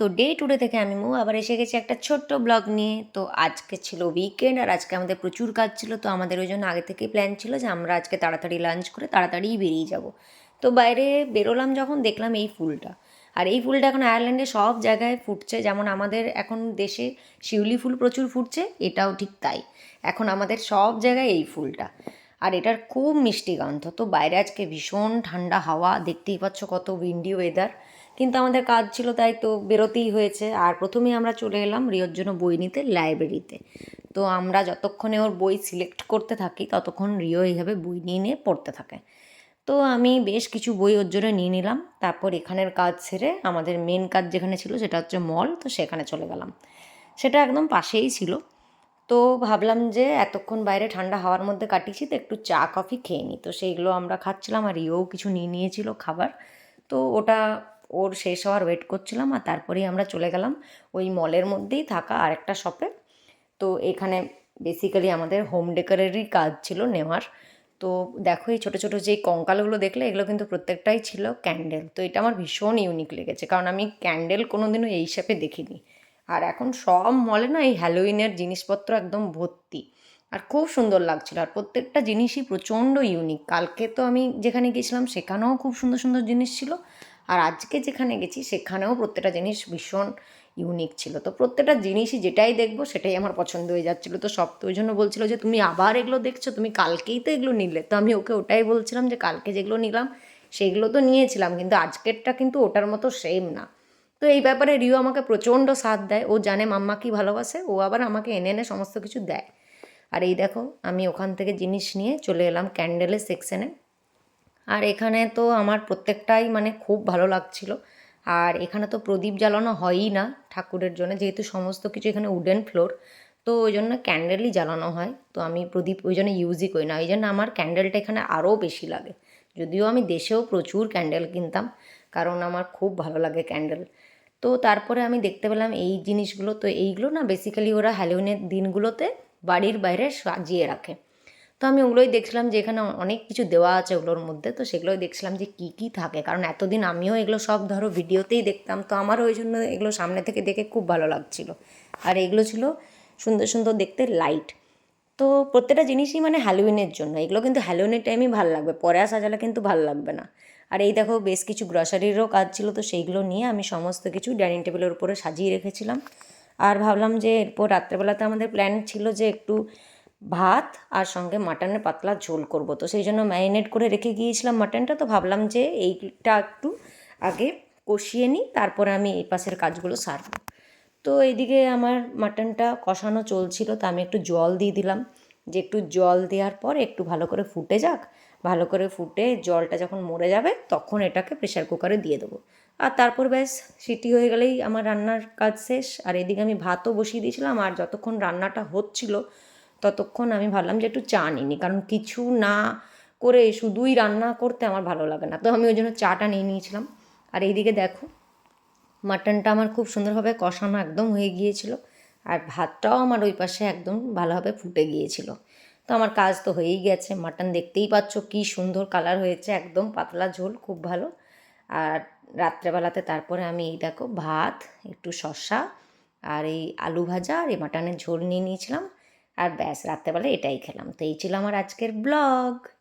তো day today থেকে আমি মু আবার এসে গেছি একটা ছোট্ট ব্লগ নিয়ে। তো আজকে ছিল উইকেন্ড আর আজকে আমাদের প্রচুর কাজ ছিল, তো আমাদের ওই জন্য আগে থেকেই প্ল্যান ছিল যে আমরা আজকে তাড়াতাড়ি লাঞ্চ করে তাড়াতাড়িই বেরিয়ে যাব। তো বাইরে বেরোলাম যখন দেখলাম এই ফুলটা। আর এই ফুলটা এখন আয়ারল্যান্ডে সব জায়গায় ফুটছে, যেমন আমাদের এখন দেশে শিউলি ফুল প্রচুর ফুটছে, এটাও ঠিক তাই। এখন আমাদের সব জায়গায় এই ফুলটা। আর এটার খুব মিষ্টি গন্ধ। তো বাইরে আজকে ভীষণ ঠান্ডা হাওয়া, দেখতেই পাচ্ছ কত উইন্ডি ওয়েদার কিন্তু আমাদের কাজ ছিল তাই তো বেরোতেই হয়েছে। আর প্রথমেই আমরা চলে এলাম রিওর জন্য বই নিতে লাইব্রেরিতে তো আমরা যতক্ষণে ওর বই সিলেক্ট করতে থাকি, ততক্ষণ রিও এইভাবে বই নিয়ে নিয়ে পড়তে থাকে। তো আমি বেশ কিছু বই ওর জন্য নিয়ে নিলাম। তারপর এখানের কাজ সেরে আমাদের মেন কাজ যেখানে ছিল সেটা হচ্ছে মল তো সেখানে চলে গেলাম। সেটা একদম পাশেই ছিল। তো ভাবলাম যে এতক্ষণ বাইরে ঠান্ডা হাওয়ার মধ্যে কাটিয়েছি তো একটু চা, কফি খেয়ে নিই। তো সেইগুলো আমরা খাচ্ছিলাম আর ইও কিছু নিয়ে নিয়েছিল খাবার। তো ওটা ওর শেষ হওয়ার ওয়েট করছিলাম আর তারপরেই আমরা চলে গেলাম ওই মলের মধ্যেই থাকা আরেকটা শপে তো এখানে বেসিক্যালি আমাদের হোম ডেকারেরই কাজ ছিল নেওয়ার। তো দেখো এই ছোটো ছোটো যেই কঙ্কালগুলো দেখলে এগুলো কিন্তু প্রত্যেকটাই ছিল ক্যান্ডেল তো এটা আমার ভীষণ ইউনিক লেগেছে কারণ আমি ক্যান্ডেল কোনো দিনও এই শেপে দেখিনি। আর এখন সব মলে না এই হ্যালোইনের জিনিসপত্র একদম ভর্তি। আর খুব সুন্দর লাগছিল আর প্রত্যেকটা জিনিসই প্রচণ্ড ইউনিক কালকে তো আমি যেখানে গেছিলাম সেখানেও খুব সুন্দর সুন্দর জিনিস ছিল। আর আজকে যেখানে গেছি, সেখানেও প্রত্যেকটা জিনিস ভীষণ ইউনিক ছিল। তো প্রত্যেকটা জিনিসই যেটাই দেখব, সেটাই আমার পছন্দ হয়ে যাচ্ছিল। তো সব তো ওই জন্য বলছিলো যে, তুমি আবার এগুলো দেখছ? তুমি কালকেই তো এগুলো নিলে। তো আমি ওকে ওটাই বলছিলাম যে, কালকে যেগুলো নিলাম, সেগুলো তো নিয়েছিলাম, কিন্তু আজকেরটা কিন্তু ওটার মতো সেম না। তো এই ব্যাপারে রিও আমাকে প্রচণ্ড সাথ দেয়। ও জানে মাম্মা কি ভালোবাসে, ও আবার আমাকে এনে এনে সমস্ত কিছু দেয়। আর এই দেখো, আমি ওখান থেকে জিনিস নিয়ে চলে এলাম ক্যান্ডেলের সেকশনে আর এখানে তো আমার প্রত্যেকটাই মানে খুব ভালো লাগছিল। আর এখানে তো প্রদীপ জ্বালানো হয়ই না ঠাকুরের জন্য, যেহেতু সমস্ত কিছু এখানে উডেন ফ্লোর তো ওই জন্য ক্যান্ডেলই জ্বালানো হয়। তো আমি প্রদীপ ওই জন্য ইউজই করি না, ওই জন্য আমার ক্যান্ডেলটা এখানে আরও বেশি লাগে। যদিও আমি দেশেও প্রচুর ক্যান্ডেল কিনতাম, কারণ আমার খুব ভালো লাগে ক্যান্ডেল তো তারপরে আমি দেখতে পেলাম এই জিনিসগুলো, তো এইগুলো না বেসিক্যালি ওরা হ্যালোউইনের দিনগুলোতে বাড়ির বাইরে সাজিয়ে রাখে। তো আমি ওগুলোই দেখছিলাম যে এখানে অনেক কিছু দেওয়া আছে ওগুলোর মধ্যে, তো সেগুলোই দেখছিলাম যে কী কী থাকে। কারণ এতদিন আমিও এগুলো সব ধরো ভিডিওতেই দেখতাম, তো আমারও ওই জন্য এগুলো সামনে থেকে দেখে খুব ভালো লাগছিল। আর এগুলো ছিল সুন্দর সুন্দর দেখতে লাইট তো প্রত্যেকটা জিনিসই মানে হ্যালোউইনের জন্য, এগুলো কিন্তু হ্যালোউইনের টাইমই ভালো লাগবে, পরে সাজালে কিন্তু ভালো লাগবে না। আর এই দেখো বেশ কিছু গ্রসারিরও কাজ ছিল, তো সেইগুলো নিয়ে আমি সমস্ত কিছু ডাইনিং টেবিলের উপরে সাজিয়ে রেখেছিলাম। আর ভাবলাম যে এরপর রাত্রেবেলাতে আমাদের প্ল্যান ছিল যে একটু ভাত আর সঙ্গে মাটনের পাতলা ঝোল করব। তো সেই জন্য ম্যারিনেট করে রেখে গিয়েছিলাম মাটনটা, তো ভাবলাম যে এইটা একটু আগে কষিয়ে নিই, তারপরে আমি এই পাশের কাজগুলো সারবো। তো এইদিকে আমার মাটনটা কষানো চলছিল, তো আমি একটু জল দিয়ে দিলাম। যে একটু জল দেওয়ার পর একটু ভালো করে ফুটে যাক, ভালো করে ফুটে জলটা যখন মরে যাবে তখন এটাকে প্রেশার কুকারে দিয়ে দেবো। আর তারপর ব্যাস, সিটি হয়ে গেলেই আমার রান্নার কাজ শেষ। আর এদিকে আমি ভাতও বসিয়ে দিয়েছিলাম, আর যতক্ষণ রান্নাটা হচ্ছিল ততক্ষণ আমি ভাবলাম যে একটু চা নিই কারণ কিছু না করে শুধুই রান্না করতে আমার ভালো লাগে না। তো আমি ওই জন্য চাটা নিয়ে নিয়েছিলাম। আর এইদিকে দেখো, মাটনটা আমার খুব সুন্দরভাবে কষানো একদম হয়ে গিয়েছিল। আর ভাতটাও আমার ওই পাশে একদম ভালোভাবে ফুটে গিয়েছিল। তো আমার কাজ তো হয়েই গেছে। মাটন দেখতেই পাচ্ছ কী সুন্দর কালার হয়েছে, একদম পাতলা ঝোল, খুব ভালো। আর রাত্রেবেলাতে তারপরে আমি এই দেখো ভাত, একটু শসা, আর এই আলু ভাজা, আর এই মাটনের ঝোল নিয়ে নিয়েছিলাম। আর ব্যাস রাত্রেবেলা এটাই খেলাম। তো এই ছিল আমার আজকের ব্লগ।